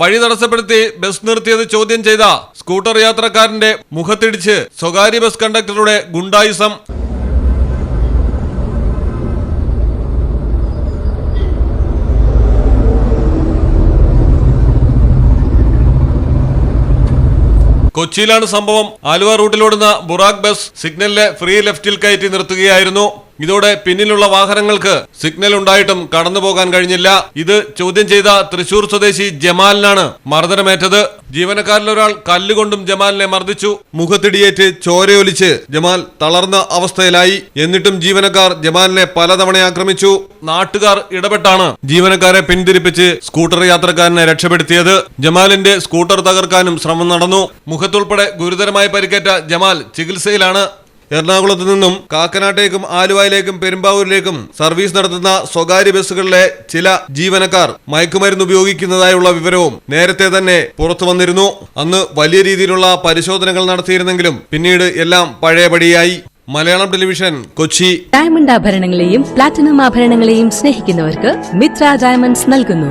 വഴി തടസ്സപ്പെടുത്തി ബസ് നിർത്തിയത് ചോദ്യം ചെയ്ത സ്കൂട്ടർ യാത്രക്കാരന്റെ മുഖത്തിടിച്ച് സ്വകാര്യ ബസ് കണ്ടക്ടറുടെ ഗുണ്ടായുസം. കൊച്ചിയിലാണ് സംഭവം. ആലുവ റൂട്ടിലോടുന്ന ബുറാക് ബസ് സിഗ്നലിലെ ഫ്രീ ലെഫ്റ്റിൽ കയറ്റി നിർത്തുകയായിരുന്നു. ഇതോടെ പിന്നിലുള്ള വാഹനങ്ങൾക്ക് സിഗ്നൽ ഉണ്ടായിട്ടും കടന്നുപോകാൻ കഴിഞ്ഞില്ല. ഇത് ചോദ്യം ചെയ്ത തൃശൂർ സ്വദേശി ജമാലിനാണ് മർദ്ദനമേറ്റത്. ജീവനക്കാരിലൊരാൾ കല്ലുകൊണ്ടും ജമാലിനെ മർദ്ദിച്ചു. മുഖത്തിടിയേറ്റ് ചോരയൊലിച്ച് ജമാൽ തളർന്ന അവസ്ഥയിലായി. എന്നിട്ടും ജീവനക്കാർ ജമാലിനെ പലതവണ ആക്രമിച്ചു. നാട്ടുകാർ ഇടപെട്ടാണ് ജീവനക്കാരെ പിന്തിരിപ്പിച്ച് സ്കൂട്ടർ യാത്രക്കാരനെ രക്ഷപ്പെടുത്തിയത്. ജമാലിന്റെ സ്കൂട്ടർ തകർക്കാനും ശ്രമം നടന്നു. മുഖത്തുൾപ്പെടെ ഗുരുതരമായി പരിക്കേറ്റ ജമാൽ ചികിത്സയിലാണ് എറണാകുളത്ത് നിന്നും കാക്കനാട്ടേക്കും ആലുവയിലേക്കും പെരുമ്പാവൂരിലേക്കും സർവീസ് നടത്തുന്ന സ്വകാര്യ ബസ്സുകളിലെ ചില ജീവനക്കാർ മയക്കുമരുന്ന് ഉപയോഗിക്കുന്നതായുള്ള വിവരവും നേരത്തെ തന്നെ പുറത്തു വന്നിരുന്നു. അന്ന് വലിയ രീതിയിലുള്ള പരിശോധനകൾ നടത്തിയിരുന്നെങ്കിലും പിന്നീട് എല്ലാം പഴയപടിയായി. മലയാളം ടെലിവിഷൻ കൊച്ചി. ഡയമണ്ട് ആഭരണങ്ങളെയും പ്ലാറ്റിനം ആഭരണങ്ങളെയും സ്നേഹിക്കുന്നവർക്ക് മിത്ര ഡയമണ്ട്സ് നൽകുന്നു.